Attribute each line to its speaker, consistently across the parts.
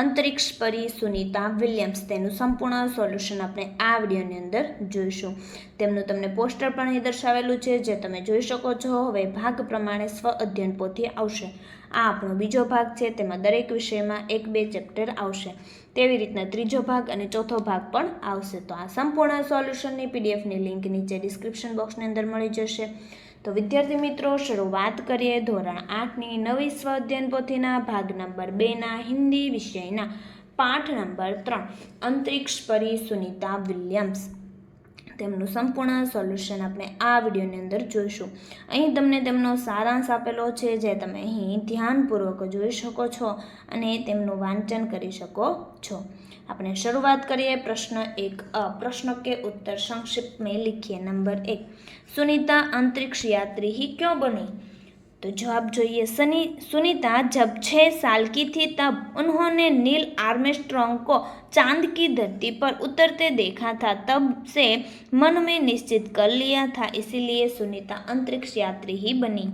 Speaker 1: અંતરિક્ષ પરી સુનીતા વિલિયમ્સ તેનું સંપૂર્ણ સોલ્યુશન આપણે આ વિડીયોની અંદર જોઈશું. તેમનું તમને પોસ્ટર પણ અહીં દર્શાવેલું છે, જે તમે જોઈ શકો છો. હવે ભાગ પ્રમાણે સ્વ અધ્યયન પોથી આવશે. આ આપણો બીજો ભાગ છે, તેમાં દરેક વિષયમાં એક બે ચેપ્ટર આવશે. તેવી રીતના ત્રીજો ભાગ અને ચોથો ભાગ પણ આવશે. તો આ સંપૂર્ણ સોલ્યુશનની પીડીએફની લિંક નીચે ડિસ્ક્રિપ્શન બોક્સની અંદર મળી જશે. તો વિદ્યાર્થી મિત્રો, શરૂઆત કરીએ ધોરણ આઠની. નવી સ્વ અધ્યયન પોથીના ભાગ નંબર બેના, હિન્દી વિષયના પાઠ નંબર ત્રણ. અંતરિક્ષ પરી સુનિતા વિલિયમ્સ. તેમનું સંપૂર્ણ સોલ્યુશન આપણે આ વિડીયોની અંદર જોઈશું. અહીં તમને તેમનો સારાંશ આપેલો છે, જે તમે અહીં ધ્યાનપૂર્વક જોઈ શકો છો અને તેમનું વાંચન કરી શકો છો. આપણે શરૂઆત કરીએ પ્રશ્ન એક અ प्रश्न के उत्तर संक्षिप्त में लिखिए नंबर एक सुनीता अंतरिक्ष यात्री ही क्यों बनी तो जवाब જોઈએ सनी सुनीता जब छः साल की थी तब उन्होंने नील आर्मस्ट्रॉन्ग को चांद की धरती पर उतरते देखा था तब से मन में निश्चित कर लिया था इसीलिए सुनीता अंतरिक्ष यात्री ही बनी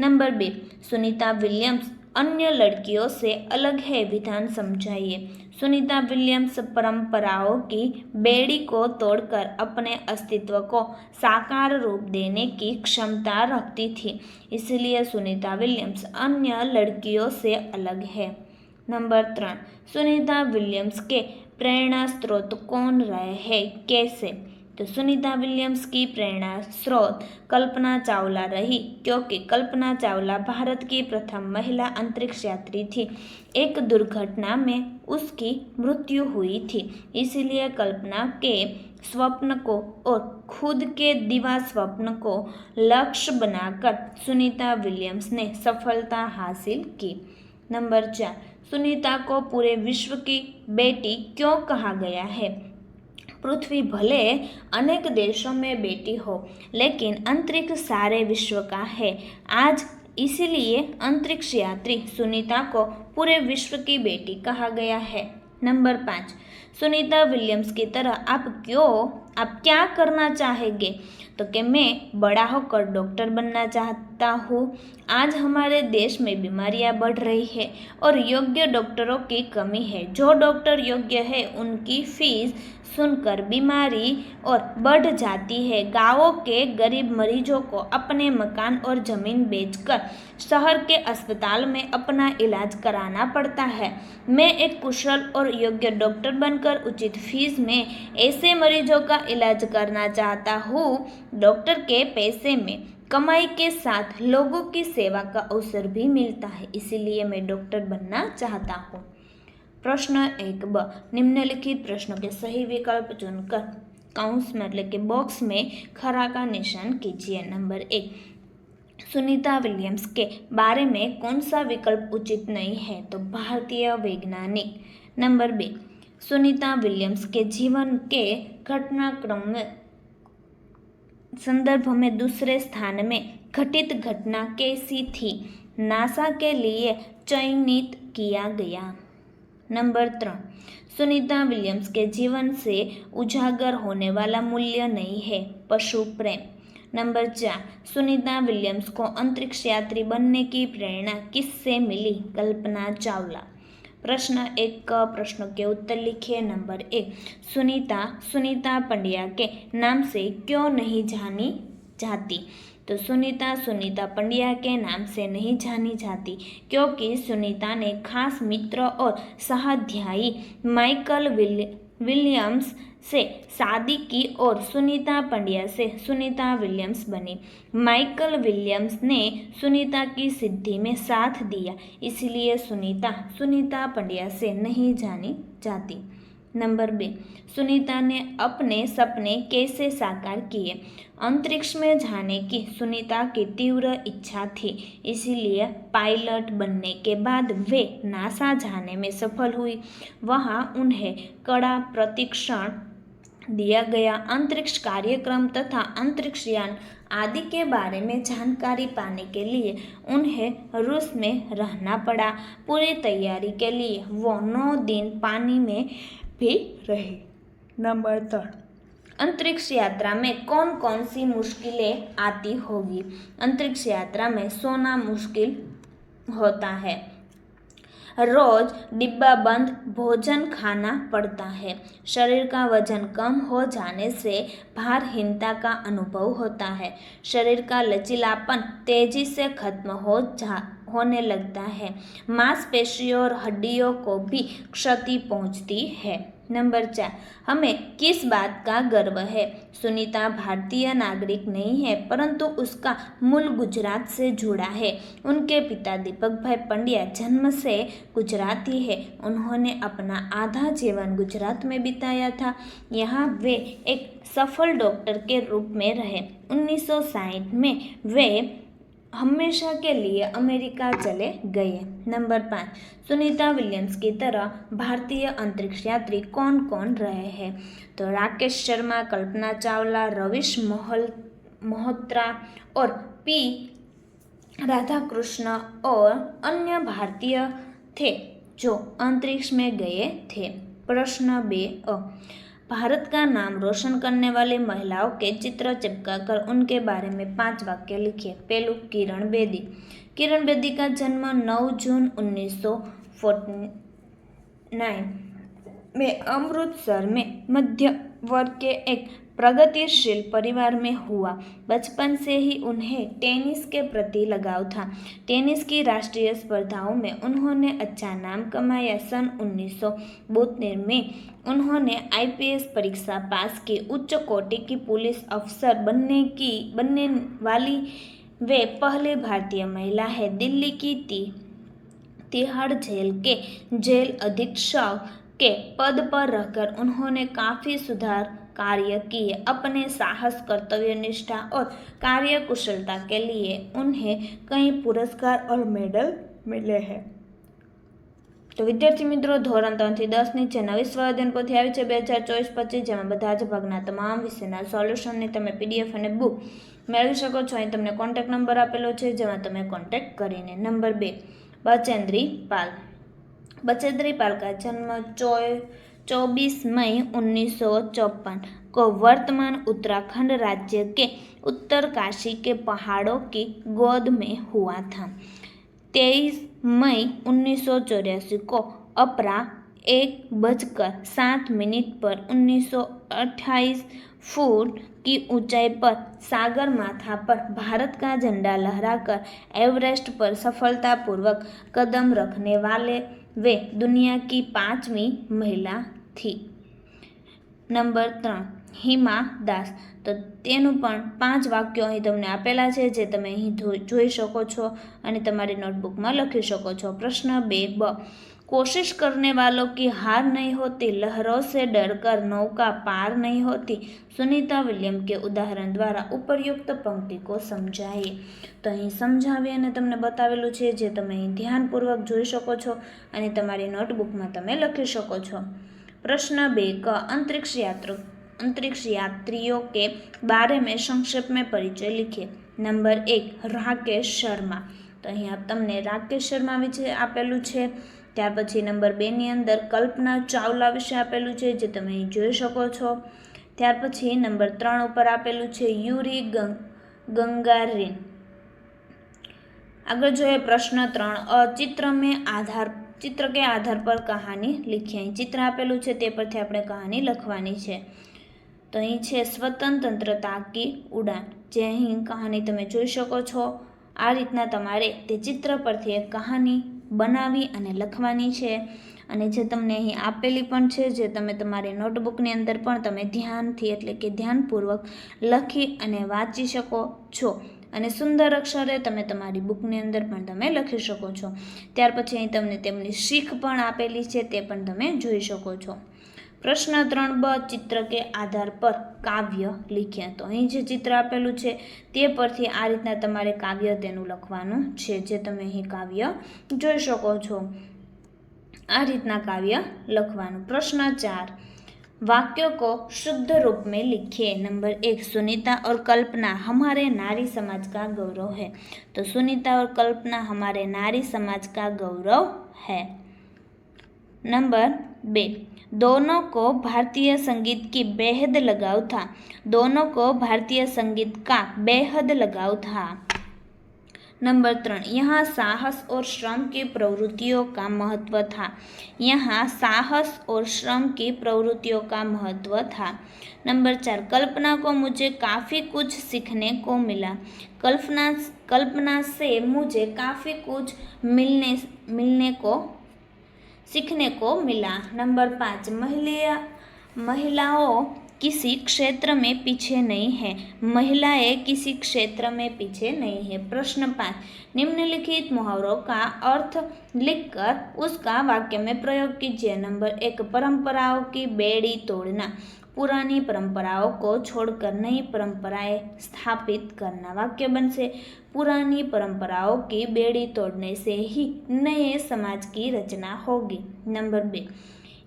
Speaker 1: नंबर बे सुनीता विलियम्स अन्य लड़कियों से अलग है विधान समझाइए सुनीता विलियम्स परंपराओं की बेड़ी को तोड़कर अपने अस्तित्व को साकार रूप देने की क्षमता रखती थी। इसलिए सुनीता विलियम्स अन्य लड़कियों से अलग है। नंबर तीन, सुनीता विलियम्स के प्रेरणा स्रोत कौन रहे हैं? कैसे? तो सुनीता विलियम्स की प्रेरणा स्रोत कल्पना चावला रही, क्योंकि कल्पना चावला भारत की प्रथम महिला अंतरिक्ष यात्री थी। एक दुर्घटना में उसकी मृत्यु हुई थी, इसलिए कल्पना के स्वप्न को और खुद के दिवा स्वप्न को लक्ष्य बनाकर सुनीता विलियम्स ने सफलता हासिल की। नंबर चार, सुनीता को पूरे विश्व की बेटी क्यों कहा गया है? पृथ्वी भले अनेक देशों में बेटी हो, लेकिन अंतरिक्ष सारे विश्व का है। आज इसीलिए अंतरिक्ष यात्री सुनीता को पूरे विश्व की बेटी कहा गया है। नंबर पाँच, सुनीता विलियम्स की तरह, आप क्यों, आप क्या करना चाहेंगे? तो कि मैं बड़ा होकर डॉक्टर बनना चाहता हूँ। आज हमारे देश में बीमारियाँ बढ़ रही है और योग्य डॉक्टरों की कमी है। जो डॉक्टर योग्य है, उनकी फ़ीस सुनकर बीमारी और बढ़ जाती है। गाँवों के गरीब मरीजों को अपने मकान और ज़मीन बेचकर शहर के अस्पताल में अपना इलाज कराना पड़ता है। मैं एक कुशल और योग्य डॉक्टर बनकर उचित फ़ीस में ऐसे मरीजों का इलाज करना चाहता हूँ डॉक्टर के पैसे में कमाई के साथ लोगों की सेवा का अवसर भी मिलता है, इसीलिए मैं डॉक्टर बनना चाहता हूँ। प्रश्न एक ब, निम्नलिखित प्रश्नों के सही विकल्प चुनकर काउंस मतलब के बॉक्स में खरा का निशान कीजिए। नंबर एक, सुनीता विलियम्स के बारे में कौन सा विकल्प उचित नहीं है? तो भारतीय वैज्ञानिक। नंबर बी, सुनीता विलियम्स के जीवन के घटनाक्रम में संदर्भ में दूसरे स्थान में घटित घटना कैसी थी? नासा के लिए चयनित किया गया। नंबर तीन, सुनीता विलियम्स के जीवन से उजागर होने वाला मूल्य नहीं है, पशु प्रेम। नंबर चार, सुनीता विलियम्स को अंतरिक्ष यात्री बनने की प्रेरणा किससे मिली? कल्पना चावला। प्रश्न एक का प्रश्नों के उत्तर लिखिए नंबर एक सुनीता सुनीता पंड्या के नाम से क्यों नहीं जानी जाती तो सुनीता सुनीता पंड्या के नाम से नहीं जानी जाती क्योंकि सुनीता ने खास मित्र और सहाध्यायी माइकल विल विलियम्स से शादी की और सुनीता पंड्या से सुनीता विलियम्स बनी। माइकल विलियम्स ने सुनीता की सिद्धि में साथ दिया, इसलिए सुनीता सुनीता पंड्या से नहीं जानी जाती। नंबर बे। सुनीता ने अपने सपने कैसे साकार किए? अंतरिक्ष में जाने की सुनीता की तीव्र इच्छा थी, इसीलिए पायलट बनने के बाद वे नासा जाने में सफल हुई। वहाँ उन्हें कड़ा प्रशिक्षण दिया गया। अंतरिक्ष कार्यक्रम तथा अंतरिक्ष यान आदि के बारे में जानकारी पाने के लिए उन्हें रूस में रहना पड़ा। पूरी तैयारी के लिए वो नौ दिन पानी में भी रहे। नंबर थर्ड अंतरिक्ष यात्रा में कौन कौन सी मुश्किलें आती होगी? अंतरिक्ष यात्रा में सोना मुश्किल होता है। रोज डिब्बा बंद, भोजन खाना पड़ता है। शरीर का वज़न कम हो जाने से भारहीनता का अनुभव होता है। शरीर का लचीलापन तेज़ी से खत्म हो जा होने लगता है। मांसपेशियों और हड्डियों को भी क्षति पहुँचती है। नंबर चार, हमें किस बात का गर्व है? सुनीता भारतीय नागरिक नहीं है, परंतु उसका मूल गुजरात से जुड़ा है। उनके पिता दीपक भाई पंड्या जन्म से गुजराती है। उन्होंने अपना आधा जीवन गुजरात में बिताया था। यहाँ वे एक सफल डॉक्टर के रूप में रहे। 1960 में वे हमेशा के लिए अमेरिका चले गए। नंबर पाँच, सुनीता विलियम्स की तरह भारतीय अंतरिक्ष यात्री कौन कौन रहे हैं? तो राकेश शर्मा, कल्पना चावला, रविश मोहल, मोहत्रा और पी राधा कृष्ण और अन्य भारतीय थे जो अंतरिक्ष में गए थे। प्रश्न बे भारत का नाम रोशन करने वाली महिलाओं के चित्र चिपका कर उनके बारे में पाँच वाक्य लिखिए। पहलू, किरण बेदी। किरण बेदी का जन्म 9 जून उन्नीस सौ में अमृतसर में मध्य वर्ग के एक प्रगतिशील परिवार में हुआ। बचपन से ही उन्हें टेनिस के प्रति लगाव था। टेनिस की राष्ट्रीय स्पर्धाओं में उन्होंने अच्छा नाम कमाया। सन उन्नीस में उन्होंने आईपीएस परीक्षा पास की। उच्च कोटि की पुलिस अफसर बनने की, बनने वाली वे पहली भारतीय महिला है। दिल्ली की ती, तिहाड़ जेल के जेल अधीक्षक के पद पर रहकर उन्होंने काफ़ी सुधार कार्य किए अपने साहस कर्तव्य निष्ठा और कार्य कुशलता के लिए उन्हें कई पुरस्कार और मेडल मिले हैं તો વિદ્યાર્થી મિત્રો ધોરણ ત્રણથી દસની છે નવી સ્વાધ્યાયન પોથી આવી છે બે હજાર ચોવીસ પચીસ જેમાં બધા જ ભાગના તમામ વિષયના સોલ્યુશનની તમે પીડીએફ અને બુક મેળવી શકો છો અહીં તમને કોન્ટેક્ટ નંબર આપેલો છે જેમાં તમે કોન્ટેક્ટ કરીને નંબર બે બચેન્દ્રી પાલ बचेंद्री पाल का जन्म चौ चौबीस मई उन्नीस सौ चौपन को वर्तमान उत्तराखंड राज्य के उत्तरकाशी के पहाड़ों की गोद में हुआ था। तेईस मई उन्नीस सौ चौरासी को अपरा एक बजकर सात मिनट पर उन्नीस सौ अट्ठाईस फुट की ऊंचाई पर सागर माथा पर भारत का झंडा लहराकर एवरेस्ट पर सफलतापूर्वक कदम रखने वाले वे दुनिया की पांचवी महिला થી. નંબર ત્રણ, હિમા દાસ. તો તેનું પણ પાંચ વાક્યો અહીં તમને આપેલા છે, જે તમે અહીં જોઈ શકો છો અને તમારી નોટબુકમાં લખી શકો છો. પ્રશ્ન બે, બ. કોશિશ કરને વાલો કી હાર નહીં હોતી લહેરો સે ડરકર નૌકા પાર નહીં હોતી. સુનિતા વિલિયમ કે ઉદાહરણ દ્વારા ઉપરયુક્ત પંક્તિ કો સમજાવીએ તો અહીં સમજાવી અને તમને બતાવેલું છે, જે તમે અહીં ધ્યાનપૂર્વક જોઈ શકો છો અને તમારી નોટબુકમાં તમે લખી શકો છો. प्रश्न बे क अंतरिक्ष यात्रा अंतरिक्ष यात्रियों के बारे में संक्षेप में परिचय लिखिए નંબર એક રાકેશ શર્મા તો અહીંયા તમને રાકેશ શર્મા વિશે આપેલું છે ત્યાર પછી નંબર બેની અંદર કલ્પના ચાવલા વિશે આપેલું છે જે તમે અહીં જોઈ શકો છો ત્યાર પછી નંબર ત્રણ ઉપર આપેલું છે યુરી ગંગારીન આગળ જોઈએ પ્રશ્ન ત્રણ ચિત્ર મેં આધાર ચિત્ર કે આધાર પર કહાની લીખી. અહીં ચિત્ર આપેલું છે, તે પરથી આપણે કહાની લખવાની છે. તો અહીં છે, સ્વતંત્રતા કી ઉડાન. જે અહીં કહાની તમે જોઈ શકો છો. આ રીતના તમારે તે ચિત્ર પરથી એક કહાની બનાવી અને લખવાની છે. અને જે તમને અહીં આપેલી પણ છે, જે તમે તમારી નોટબુકની અંદર પણ તમે ધ્યાનથી, એટલે કે ધ્યાનપૂર્વક લખી અને વાંચી શકો છો. અને સુંદર અક્ષરે તમે તમારી બુકની અંદર પણ તમે લખી શકો છો. ત્યાર પછી અહીં તમને તેમની શીખ પણ આપેલી છે, તે પણ તમે જોઈ શકો છો. પ્રશ્ન ત્રણ બ, ચિત્ર કે આધાર પર કાવ્ય લખ્યા તો અહીં જે ચિત્ર આપેલું છે, તે પરથી આ રીતના તમારે કાવ્ય તેનું લખવાનું છે, જે તમે અહીં કાવ્ય જોઈ શકો છો. આ રીતના કાવ્ય લખવાનું. પ્રશ્ન ચાર वाक्यों को शुद्ध रूप में लिखिए। नंबर एक, सुनीता और कल्पना हमारे नारी समाज का गौरव है। तो सुनीता और कल्पना हमारे नारी समाज का गौरव है। नंबर बे, दोनों को भारतीय संगीत की बेहद लगाव था। दोनों को भारतीय संगीत का बेहद लगाव था। नंबर त्रण यहाँ साहस और श्रम की प्रवृत्तियों का महत्व था। यहाँ साहस और श्रम की प्रवृत्तियों का महत्व था। नंबर चार, कल्पना को मुझे काफ़ी कुछ सीखने को मिला। कल्पना कल्पना से मुझे काफ़ी कुछ मिलने मिलने को, सीखने को मिला। नंबर पाँच, महिला, महिलाओं किसी क्षेत्र में पीछे नहीं है। महिलाएँ किसी क्षेत्र में पीछे नहीं है। प्रश्न पाँच। निम्नलिखित मुहावरों का अर्थ लिखकर उसका वाक्य में प्रयोग कीजिए। नंबर एक, परंपराओं की बेड़ी तोड़ना। पुरानी परंपराओं को छोड़कर नई परंपराएँ स्थापित करना वाक्य बन से पुरानी परंपराओं की बेड़ी तोड़ने से ही नए समाज की रचना होगी। नंबर बे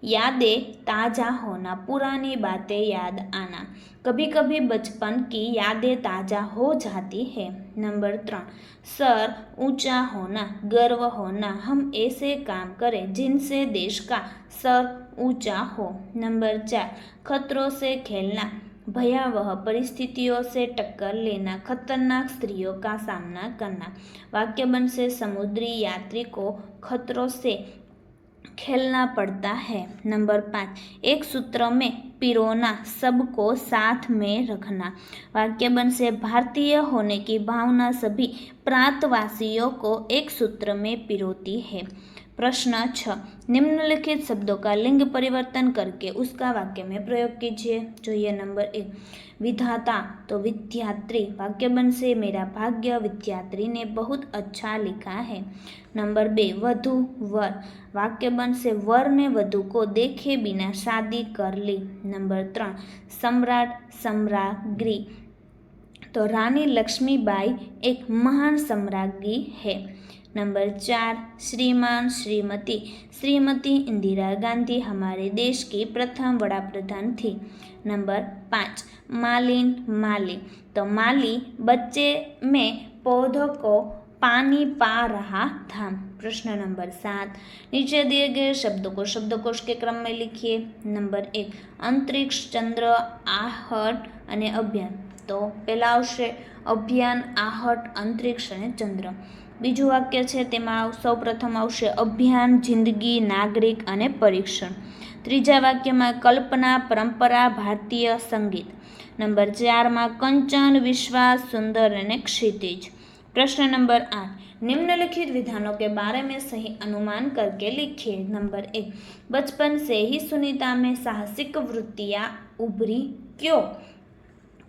Speaker 1: यादें ताज़ा होना, पुरानी बातें याद आना। कभी कभी बचपन की यादें ताज़ा हो जाती है। नंबर त्रण, सर ऊँचा होना, गर्व होना। हम ऐसे काम करें जिनसे देश का सर ऊँचा हो। नंबर चार, खतरों से खेलना, भयावह परिस्थितियों से टक्कर लेना, खतरनाक स्त्रियों का सामना करना। वाक्य बन से समुद्री यात्री को खतरों से खेलना पड़ता है। नंबर पाँच, एक सूत्र में पिरोना सबको साथ में रखना। वाक्य बन से भारतीय होने की भावना सभी प्रांतवासियों को एक सूत्र में पिरोती है। प्रश्न छ, निम्नलिखित शब्दों का लिंग परिवर्तन करके उसका वाक्य में प्रयोग कीजिए। जो ये नंबर एक, विधाता तो विद्यात्री वाक्य बन से मेरा भाग्य विद्यात्री ने बहुत अच्छा लिखा है। नंबर बे वधु वर वाक्य बन से वर ने वधु को देखे बिना शादी कर ली नंबर त्रण सम्राट सम्राज्ञी तो रानी लक्ष्मीबाई एक महान सम्राज्ञी है नंबर चार श्रीमान श्रीमती श्रीमती इंदिरा गांधी हमारे देश की प्रथम वड़ा प्रधान थी नंबर पाँच मालिन माली तो माली बच्चे में पौधों को पानी पा रहा था प्रश्न नंबर सात नीचे दिए गए शब्दों को शब्दकोश के क्रम में लिखिए नंबर एक अंतरिक्ष चंद्र आहट અને અભિયાન તો પહેલાં આવશે અભિયાન आहट અંતરિક્ષ અને ચંદ્ર બીજું વાક્ય છે તેમાં સૌ પ્રથમ આવશે અભિયાન જિંદગી નાગરિક અને પરીક્ષણ ત્રીજા વાક્યમાં કલ્પના પરંપરા ભારતીય સંગીત નંબર ચારમાં કંચન વિશ્વાસ સુંદર અને क्षितिज प्रश्न नंबर आठ, निम्नलिखित विधानों के बारे में सही अनुमान करके लिखिए। नंबर एक, बचपन से ही सुनीता में साहसिक वृत्तियाँ उभरी क्यों?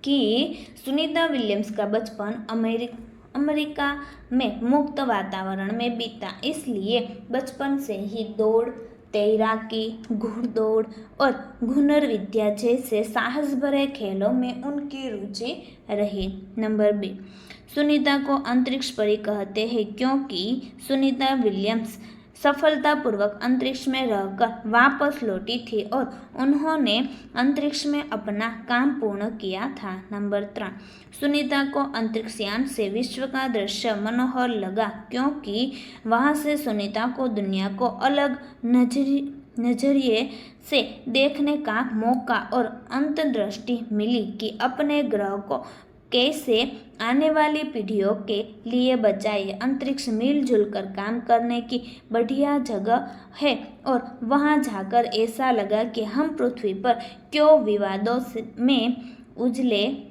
Speaker 1: कि सुनीता विलियम्स का बचपन अमेरिक, अमेरिका में मुक्त वातावरण में बीता। इसलिए बचपन से ही दौड़, तैराकी, घुड़दौड़ और घुनर विद्या जैसे साहस भरे खेलों में उनकी रुचि रही। नंबर बी सुनीता को अंतरिक्ष परी कहते हैं क्योंकि सुनीता विलियम्स सफलतापूर्वक अंतरिक्ष में रहकर वापस लौटी थी और उन्होंने अंतरिक्ष में अपना काम पूर्ण किया था। नंबर तीन, सुनीता को अंतरिक्षयान से विश्व का दृश्य मनोहर लगा क्योंकि वहाँ से सुनीता को दुनिया को अलग नजरी, नज़रिए से देखने का मौका और अंतर्दृष्टि मिली कि अपने ग्रह को कैसे आने वाली पीढ़ियों के लिए बचाइए अंतरिक्ष मिलजुल कर काम करने की बढ़िया जगह है। और वहाँ जाकर ऐसा लगा कि हम पृथ्वी पर क्यों विवादों में उजले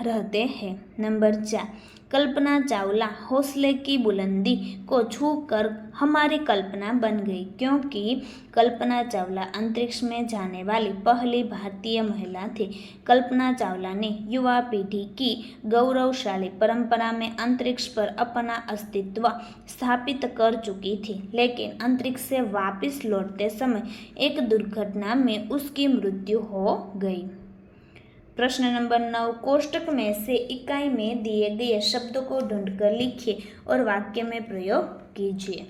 Speaker 1: रहते हैं। नंबर चार, कल्पना चावला हौसले की बुलंदी को छू कर हमारी कल्पना बन गई, क्योंकि कल्पना चावला अंतरिक्ष में जाने वाली पहली भारतीय महिला थी। कल्पना चावला ने युवा पीढ़ी की गौरवशाली परंपरा में अंतरिक्ष पर अपना अस्तित्व स्थापित कर चुकी थी, लेकिन अंतरिक्ष से वापस लौटते समय एक दुर्घटना में उसकी मृत्यु हो गई। प्रश्न नंबर नौ कोष्टक में से इकाई में दिए गए शब्दों को ढूंढकर लिखिए और वाक्य में प्रयोग कीजिए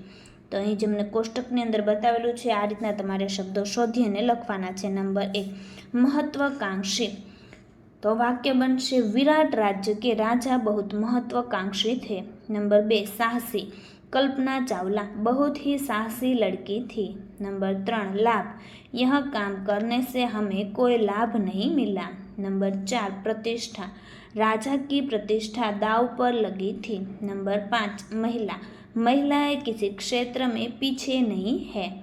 Speaker 1: તો અહીં જે મને કોષ્ટકની અંદર બતાવેલું છે આ રીતના તમારે શબ્દો શોધી અને લખવાના છે નંબર એક મહત્વાકાંક્ષી તો વાક્ય બનશે વિરાટ राज्य के राजा बहुत महत्वाकांक्षी थे नंबर बे साहसी कल्पना चावला बहुत ही साहसी लड़की थी नंबर त्रण लाभ यह काम करने से हमें कोई लाभ नहीं मिला नंबर चार, प्रतिष्ठा। राजा की प्रतिष्ठा दाव पर लगी थी। नंबर पाँच, महिला। महिलाएँ किसी क्षेत्र में पीछे नहीं है।